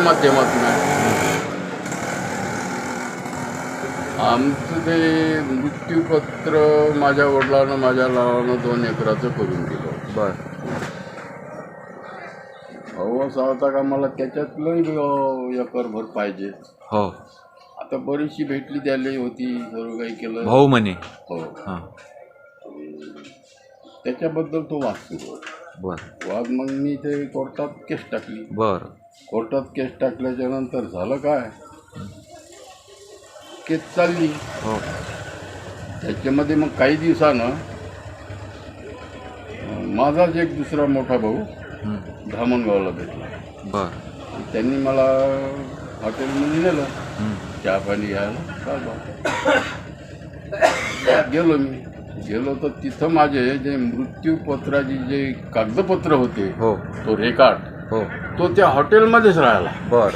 माध्यमातून आहे आमचं ते मृत्यूपत्र माझ्या वडिलांना माझ्या लावानं दोन एकराचं करून दिलं बर अहो असा होता का मला त्याच्यातलं एकरभर पाहिजे हो आता बरीचशी भेटली द्यायला होती सर्व काही केलं भाऊ म्हणे हो हां त्याच्याबद्दल तो वाद सुरू. बर वाद मग मी ते कोर्टात केस टाकली बर कोर्टात केस टाकल्याच्या नंतर झालं काय? केस चालली. हो. त्याच्यामध्ये मग काही दिवसानं माझाच एक दुसरा मोठा भाऊ. धामणगावला भेटला. बर. त्यांनी मला हॉटेलमध्ये नेलं. चहा पाणी घ्यायला. गेलो मी. गेलो तर तिथं माझे जे मृत्यूपत्राचे जे कागदपत्र होते हो. तो रेकॉर्ड हो. तो त्या हॉटेलमध्येच राहिला. बर.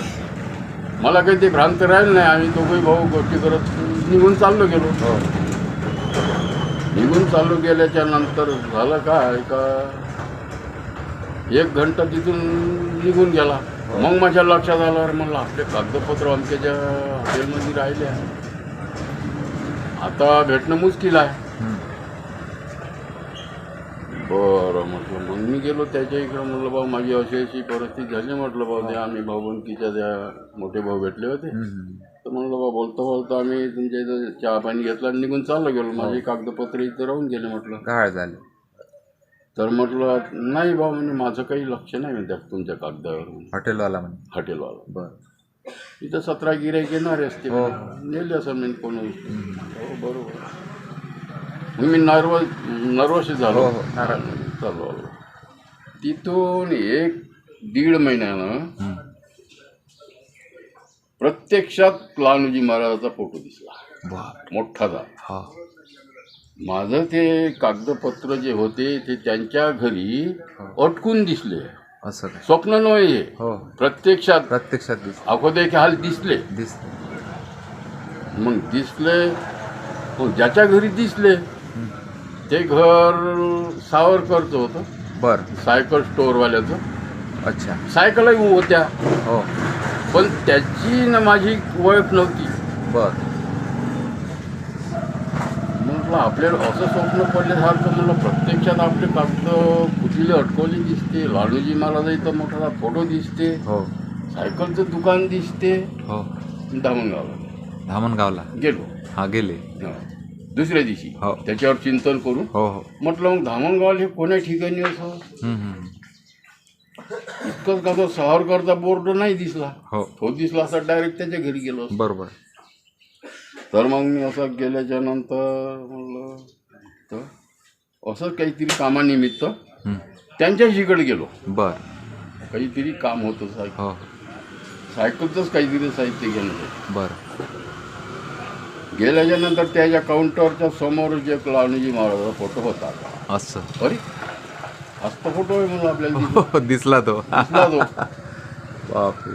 मला काही ते भ्रांत राहिलं नाही. आम्ही दोघंही भाऊ गोष्टी करत निघून चाललो गेलो. हो. निघून चालू गेल्याच्यानंतर झालं काय का? एक घंटा तिथून निघून गेला. मग माझ्या लक्षात आलं अरे म्हणलं आपले कागदपत्र अमक्याच्या हॉटेलमध्ये राहिले आहे. आता भेटणं मुश्किल आहे. हं. म्हटलं मग मी गेलो त्याच्या इकडं. म्हटलं भाऊ माझी अशी अशी परिस्थिती झाली. म्हटलं भाऊ ते आम्ही भाऊबंदकीच्या त्या मोठे भाऊ भेटले होते. हं, हं. तर म्हणलं बा बोलता बोलता आम्ही तुमच्या इथं चहा पाणी घेतला आणि निघून चाललो गेलो. माझी कागदपत्र इथं राहून गेले म्हटलं. काय झालं. तर म्हटलं नाही बा म्हणजे माझं काही लक्ष नाही म्हणतात तुमच्या कागदावर. म्हणे. हॉटेलवाला म्हणे. हॉटेलवाला. बर. इथं सतरा गिराईक येणारे असते हो. नेले असं मी कोण हो बरोबर. मी नर्वस नर्वस झालो. हो, हो, नाराज. चालू आलो. तिथून एक दीड महिन्यानं हं. प्रत्यक्षात लहानूजी महाराजाचा फोटो दिसला. मोठाचा हा. माझं ते कागदपत्र जे होते ते त्यांच्या घरी अटकून दिसले. असं स्वप्न नव्हे. हे. हो प्रत्यक्षात. प्रत्यक्षात दिस अगोदर हाल दिसले. दिस मग दिसले. मग ज्याच्या घरी दिसले. ते घर सावरकरचं होतं. बर. सायकल स्टोअरवाल्याचं. अच्छा. सायकलही होत्या. हो. पण त्याची ना माझी ओळख नव्हती. बर. म्हटलं आपल्याला असं स्वप्न पडल्यासारखं म्हणलं प्रत्यक्षात आपले कागद कुठली अटकवली दिसते. लालूजी महाराजांचा मोठा फोटो दिसते. हो. सायकलचं दुकान दिसते. हो. धामणगावला. धामणगावला. गेलो. हा गेले. हा. दुसऱ्या दिवशी. हो. त्याच्यावर चिंतन करून हो हो. म्हटलं मग धामणगाव हे कोण्या ठिकाणी असं? हं, हं. इतकंच का तो सावरकरचा बोर्ड नाही दिसला? हो. तो दिसला असा डायरेक्ट त्याच्या घरी गेलो असतो. बरोबर. तर मग मी असं गेल्याच्यानंतर म्हणलं तर असं काहीतरी कामानिमित्त. त्यांच्याच इकडे गेलो. बर. काहीतरी काम होतं सायकल हो. सायकलचंच काहीतरी साहित्य घेणं होतं. बर. गेल्याच्यानंतर त्याच्या काउंटरच्या समोर जे लावणीजी महाराजाचा फोटो होता. असं. अरे हस्त फोटो आहे म्हणून आपल्याला दिसला. हो, दिसला तो. दिसला तो. बापरे.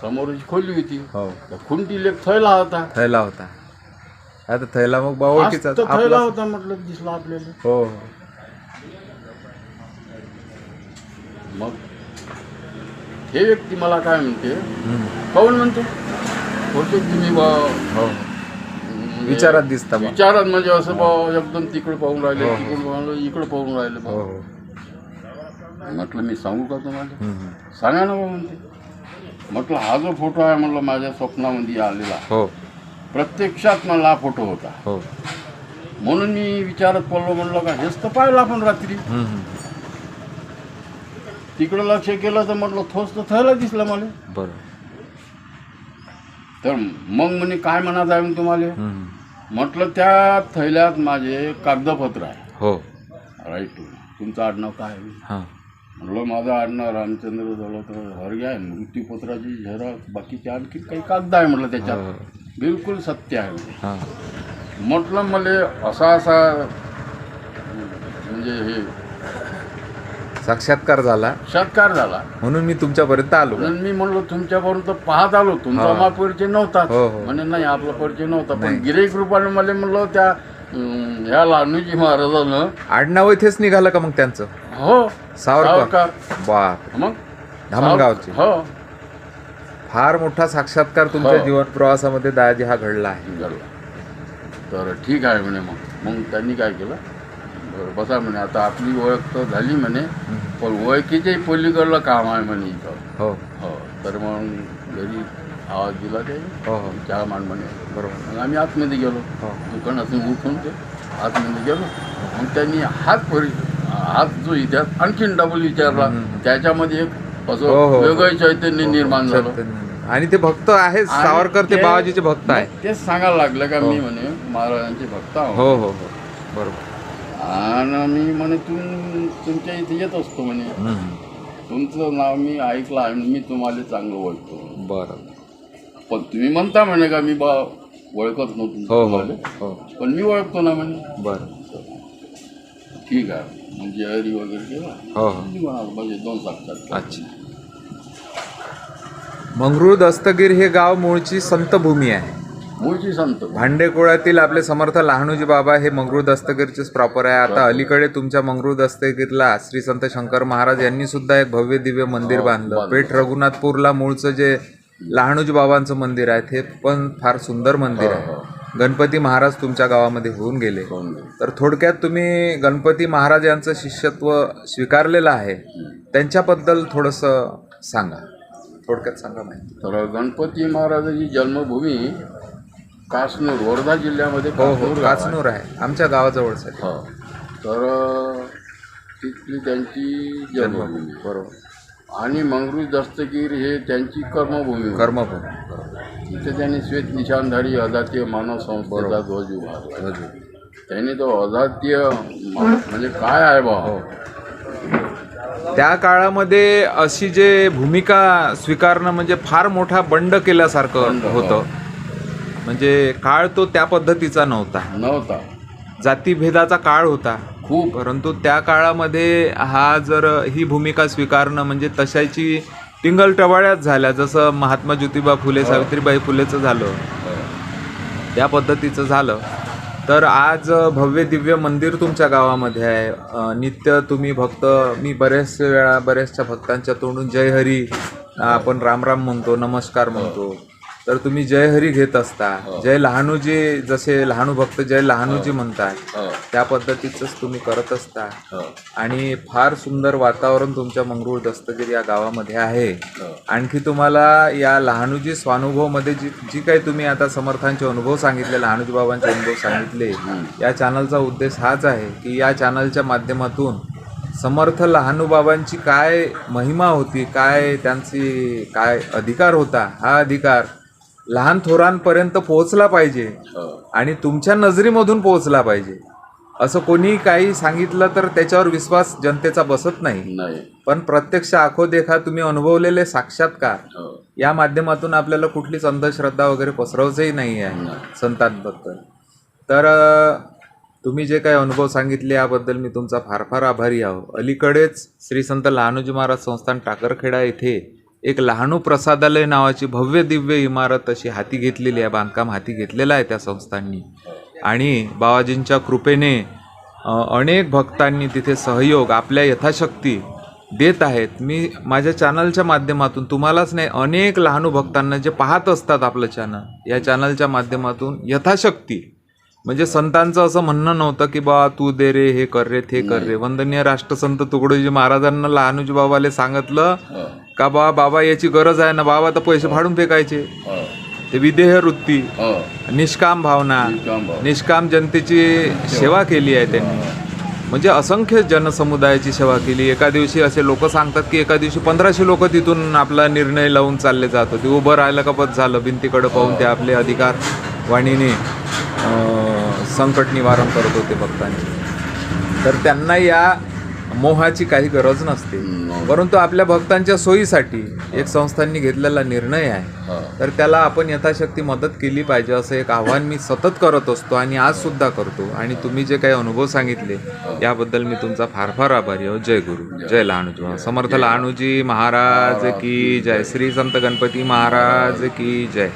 समोरची खोली होती. हो. त्या खुंटी लेख थैला होता. थैला होता. आता थैला मग बावळकीचा थैला होता म्हटलं दिसला आपल्याला. हो. मग हे व्यक्ती मला काय म्हणते? हं. काऊन म्हणते? होते तुम्ही बा हो. विचारात दिसता विचारात म्हणजे असं बा एकदम तिकडे पाहून राहिले हो, हो. तिकडे पाहून राहिले इकडे पाहून राहिले बा. हो म्हटलं मी सांगू का तुम्हाला. सांगा ना बा म्हणते. म्हटलं हा जो फोटो आहे म्हटलं माझ्या स्वप्नामध्ये आलेला. हो. प्रत्यक्षात मला हा फोटो होता. हो. म्हणून मी विचारत पडलो म्हणलं का हेच तर पाहिलं आपण रात्री. तिकडं लक्ष केलं तर म्हटलं थोस तर थयला दिसला मला. बरं. तर मग म्हणे काय म्हणत आहे तुम्हाला. म्हटलं त्या थैल्यात माझे कागदपत्र आहे. हो. राईट तुमचं आडनाव काय आहे? हां. म्हटलं माझं आडनाव रामचंद्र दौलतराव हरगे आहे मृत्यूपत्राची झेरॉक्स बाकीचे आणखी काही कागद आहे म्हटलं त्याच्यात. हो. बिलकुल सत्य आहे. हां. म्हटलं मला असा असा म्हणजे हे साक्षात्कार झाला. सत्कार झाला. म्हणून मी तुमच्यापर्यंत आलो. म्हणून मी म्हणलो तुमच्यापर्यंत पाहत आलो. तुमचा हा. परिचय नव्हता हो, हो. म्हणे नाही आपला परिचय नव्हता. पण गिराईक रूपाने मला म्हणलं त्या अं, ह्या लालूजी महाराजानं आडनाव इथेच निघालं का मग त्यांचं? हो. सावरकर. बाप. मग? धामणगावचे. हो. फार मोठा साक्षात्कार तुमच्या हो. जीवन प्रवासामध्ये दादाजी हा घडला आहे. घडला. तर ठीक आहे म्हणे मग. मग त्यांनी काय केलं? बरं बसा म्हणे आता आपली ओळख तर झाली म्हणे पण ओळखीच्याही पलीकडलं काम आहे म्हणे इथं. हो. हो तर मग घरी आवाज दिला ते हो हो. चहा मान म्हणे. बरोबर. मग आम्ही आतमध्ये गेलो. हो. दुकानातून उठून ते आतमध्ये गेलो. मग त्यांनी हात परि हात जो इतिहास आणखीन डबल विचारला. त्याच्यामध्ये एक हो, असं हो. वेगळं चैतन्य निर्माण झालं. आणि ते भक्त आणि सावरकर ते बाबाजीचे भक्त आहे तेच सांगायला लागलं का हो. मी म्हणे महाराजांचे भक्त आहो हो हो हो. बरोबर. आणि मी म्हणे तुम तुमच्या इथे येत असतो म्हणे. तुमचं नाव मी ऐकलं आहे मी तुम्हाला चांगलं ओळखतो. बरं. पण तुम्ही म्हणता म्हणे का मी बा ओळखत नव्हतो हो हो तुम्हाला. हो. पण मी ओळखतो ना म्हणे. बरं. ठीक आहे. म्हणजे हरी वगैरे केला. हो हो. मी म्हणालो म्हणजे दोन साक्षात अच्छा. मंगरूळ दस्तगीर हे गाव मूळची संतभूमी आहे. मूळची संत. भांडेकोळ्यातील आपले समर्थ लहानूजी बाबा हे मंगरूळ दस्तगीरचेच प्रॉपर आहे. आता अलीकडे तुमच्या मंगरूळ दस्तगीरला श्री संत शंकर महाराज यांनी सुद्धा एक भव्य दिव्य मंदिर हो, बांधलं. पेठ रघुनाथपूरला मूळचं जे लहानूजी बाबांचं मंदिर आहे ते पण फार सुंदर मंदिर हो, आहे गणपती महाराज तुमच्या गावामध्ये होऊन गेले. तर थोडक्यात तुम्ही गणपती महाराज यांचं शिष्यत्व स्वीकारलेलं आहे त्यांच्याबद्दल थोडंसं सांगा. थोडक्यात सांगा माहिती. तर गणपती महाराजाची जन्मभूमी कासनूर वर्धा जिल्ह्यामध्ये हो हो कासनूर गाव आहे. काचनूर आहे. आमच्या गावाजवळच आहे. हो. तर तिथली त्यांची जन्मभूमी. बरोबर. आणि मंगरू दस्तगीर हे त्यांची कर्मभूमी. कर्मभूमी. तिथे त्यांनी श्वेत निशानधारी अजातीय मानव संस्थेचा ध्वज उभारला. त्यांनी तो अजातीय मा- म्हणजे काय आहे बा? हो. त्या काळामध्ये अशी जे भूमिका स्वीकारणं म्हणजे फार मोठा बंड केल्यासारखं हो. होतं. म्हणजे काळ तो त्या पद्धतीचा नव्हता. नव्हता. जातीभेदाचा काळ होता. खूप. परंतु त्या काळामध्ये हा जर ही भूमिका स्वीकारणं म्हणजे तशाची टिंगलटवाळ्याच झाल्या. जसं महात्मा ज्योतिबा फुले सावित्रीबाई फुलेचं झालं. त्या पद्धतीचं झालं. तर आज भव्य दिव्य मंदिर तुमच्या गावामध्ये आहे. नित्य तुम्ही भक्त मी बरेच वेळा बऱ्याचशा भक्तांच्या तोंडून जय हरी आपण रामराम म्हणतो नमस्कार म्हणतो. तर तुम्ही जय हरी घेत असता. जय लहानूजी जसे लहानू भक्त जय लहानूजी म्हणतात. हो, त्या पद्धतीचंच तुम्ही करत असता. हो, आणि फार सुंदर वातावरण तुमच्या मंगरूळ दस्तगिरी या गावामध्ये आहे. हो. आणखी तुम्हाला या लहानूजी स्वानुभवमध्ये जी जी काही तुम्ही आता समर्थांचे अनुभव सांगितले लहानूजी बाबांचे अनुभव सांगितले या चॅनलचा उद्देश हाच आहे की या चॅनलच्या माध्यमातून समर्थ लहानूबाबांची काय महिमा होती काय त्यांची काय अधिकार होता हा अधिकार लहान थोरांपर्यंत पोहोचला पाहिजे हो. आणि तुमच्या नजरेमधून पोहोचला पाहिजे असं कोणी काही सांगितलं तर त्याच्यावर विश्वास जनतेचा बसत नाही पण प्रत्यक्ष आखो देखा तुम्ही अनुभवलेले साक्षात्कार हो. या माध्यमातून आपल्याला कुठलीच अंधश्रद्धा वगैरे पसरवायचंही नाही आहे. संतांबद्दल तर तुम्ही जे काही अनुभव सांगितले याबद्दल मी तुमचा फार फार आभारी आहो अलीकडेच श्री संत लहानूजी महाराज संस्थान टाकरखेडा येथे एक लहानू प्रसादालय नावाची भव्य दिव्य इमारत अशी हाती घेतलेली आहे बांधकाम हाती घेतलेलं आहे त्या संस्थांनी. आणि बाबाजींच्या कृपेने अनेक भक्तांनी तिथे सहयोग आपल्या यथाशक्ती देत आहेत. मी माझ्या चॅनलच्या माध्यमातून तुम्हालाच नाही अनेक लहानू भक्तांना जे पाहत असतात आपलं चॅनल या चॅनलच्या माध्यमातून यथाशक्ती. म्हणजे संतांचं असं म्हणणं नव्हतं की बा तू दे रे हे कर रे ते कर रे. वंदनीय राष्ट्रसंत तुकडोजी महाराजांना लहानूजी बाबाले सांगितलं का बा बाबा याची गरज आहे ना बाबा तर पैसे फाडून फेकायचे. हो, ते विदेह वृत्ती हो. निष्काम भावना निष्काम जनतेची सेवा केली आहे त्यांनी. म्हणजे असंख्य जनसमुदायाची सेवा केली. एका दिवशी असे लोक सांगतात की एका दिवशी पंधराशे लोक तिथून आपला निर्णय लावून चालले जात होते. उभं राहिलं का बस झालं? भिंतीकडे पाहून ते आपले अधिकार वाणीने संकट निवारण करत होते भक्तांचे. तर त्यांना या मोहाची काही गरज नसते. परंतु आपल्या भक्तांच्या सोयीसाठी एक संस्थांनी घेतलेला निर्णय आहे. तर त्याला आपण यथाशक्ती मदत केली पाहिजे असं एक आव्हान मी सतत करत असतो आणि आज सुद्धा करतो. आणि तुम्ही जे काही अनुभव सांगितले याबद्दल मी तुमचा फार फार आभारी आहो. जय गुरु. जय. लहानूजी समर्थ लहानूजी महाराज की जय. श्री संत गणपती महाराज की जय.